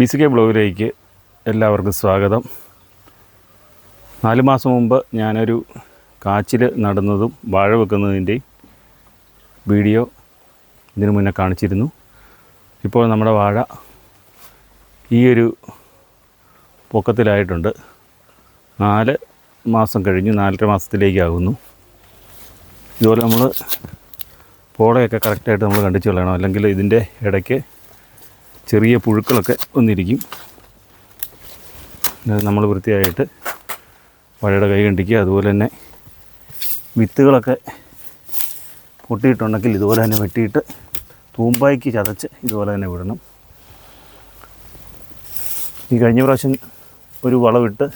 B C K ബ്ലോഗിലേക്ക് എല്ലാവർക്കും സ്വാഗതം. നാല് മാസം മുമ്പ് ഞാനൊരു കാച്ചിൽ നടന്നതും വാഴ വെക്കുന്നതിന്റെയും വീഡിയോ ഇതിനു മുന്നേ കാണിച്ചിരുന്നു. ഇപ്പോൾ നമ്മുടെ വാഴ ഈ ഒരു പൊക്കത്തിലായിട്ടുണ്ട്. നാല് മാസം കഴിഞ്ഞ് നാലര മാസത്തിലേക്കാകുന്നു. ഇതുപോലെ നമ്മൾ പോളയൊക്കെ കറക്റ്റായിട്ട് നമ്മൾ കണ്ടിച്ച് കളയണം. അല്ലെങ്കിൽ ഇതിന്റെ ഇടയ്ക്ക് ചെറിയ പുഴുക്കളൊക്കെ വന്നിരിക്കും. നമ്മൾ വൃത്തിയായിട്ട് വഴയുടെ കൈ കണ്ടിക്കുക അതുപോലെ തന്നെ വിത്തുകളൊക്കെ പൊട്ടിയിട്ടുണ്ടെങ്കിൽ ഇതുപോലെ തന്നെ വെട്ടിയിട്ട് തൂമ്പായ്ക്ക് ചതച്ച് ഇതുപോലെ തന്നെ വിടണം. ഈ കഴിഞ്ഞ പ്രാവശ്യം ഒരു വളവിട്ട്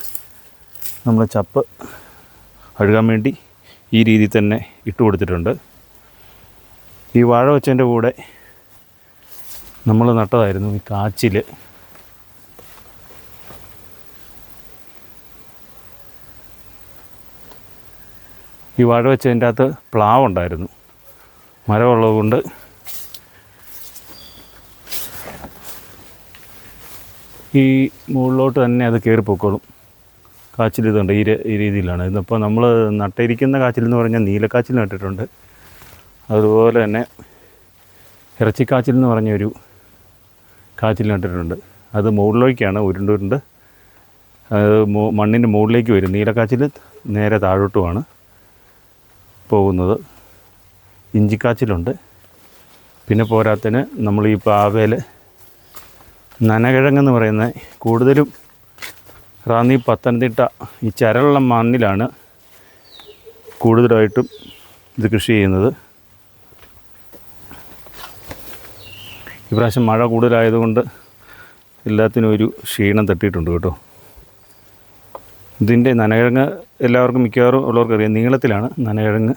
നമ്മൾ ചപ്പ് അഴുകാൻ വേണ്ടി ഈ രീതിയിൽ തന്നെ ഇട്ട് കൊടുത്തിട്ടുണ്ട്. ഈ വാഴ വെച്ചതിന്റെ കൂടെ നമ്മൾ നട്ടതായിരുന്നു ഈ കാച്ചിൽ ഈ വാഴ വെച്ചതിന്റെ അകത്ത് പ്ലാവുണ്ടായിരുന്നു. മരമുള്ളതുകൊണ്ട് ഈ മുകളിലോട്ട് തന്നെ അത് കയറി പൊക്കോളും. കാച്ചിൽ ഇതുണ്ട് ഈ ഈ രീതിയിലാണ്. ഇന്നിപ്പോൾ നമ്മൾ നട്ടിരിക്കുന്ന കാച്ചിൽ എന്ന് പറഞ്ഞാൽ നീലക്കാച്ചിൽ നട്ടിട്ടുണ്ട്. അതുപോലെ തന്നെ ഇറച്ചിക്കാച്ചിൽ എന്ന് പറഞ്ഞൊരു കാച്ചിൽ നട്ടിട്ടുണ്ട്. അത് മുകളിലേക്കാണ് ഉരുണ്ടുരുണ്ട്. അത് മണ്ണിന്റെ മുകളിലേക്ക് വരും. നീലക്കാച്ചിൽ നേരെ താഴോട്ടുമാണ് പോകുന്നത്. ഇഞ്ചിക്കാച്ചിലുണ്ട് പിന്നെ പോരാത്തതിന് നമ്മൾ ഈ പാവയിൽ നനകിഴങ്ങെന്ന് പറയുന്ന കൂടുതലും റാന്നി പത്തനംതിട്ട ഈ ചരളുള്ള മണ്ണിലാണ് കൂടുതലായിട്ടും ഇത് കൃഷി ചെയ്യുന്നത്. ഇപ്രാവശ്യം മഴ കൂടുതലായതുകൊണ്ട് എല്ലാത്തിനും ഒരു ക്ഷീണം തട്ടിയിട്ടുണ്ട് കേട്ടോ. ഇതിന്റെ നനകിഴങ്ങ് എല്ലാവർക്കും മിക്കവാറും ഉള്ളവർക്കറിയാം നീളത്തിലാണ് നനകിഴങ്ങ്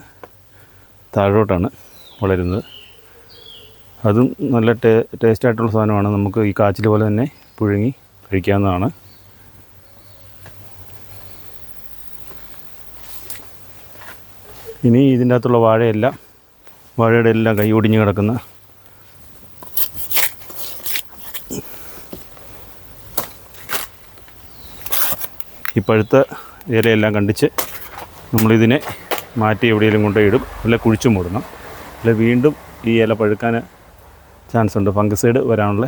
താഴോട്ടാണ് വളരുന്നത്. അതും നല്ല ടേ ടേസ്റ്റായിട്ടുള്ള സാധനമാണ്. നമുക്ക് ഈ കാച്ചിൽ പോലെ തന്നെ പുഴുങ്ങി കഴിക്കാവുന്നതാണ്. ഇനി ഇതിന്റെ അകത്തുള്ള വാഴയെല്ലാം വാഴയുടെ എല്ലാം കൈ ഒടിഞ്ഞ് കിടക്കുന്ന ഈ പഴുത്ത ഇലയെല്ലാം കണ്ടിച്ച് നമ്മളിതിനെ മാറ്റി എവിടെയെങ്കിലും കൊണ്ടുപോയി ഇടും. അല്ലെ കുഴിച്ചു മൂടണം. അല്ലെ വീണ്ടും ഈ ഇല പഴുക്കാൻ ചാൻസ് ഉണ്ട്. ഫംഗസൈഡ് വരാനുള്ള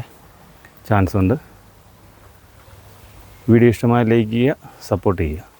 ചാൻസ് ഉണ്ട്. വീഡിയോ ഇഷ്ടമായി ലൈക്ക് ചെയ്യുക സപ്പോർട്ട് ചെയ്യുക.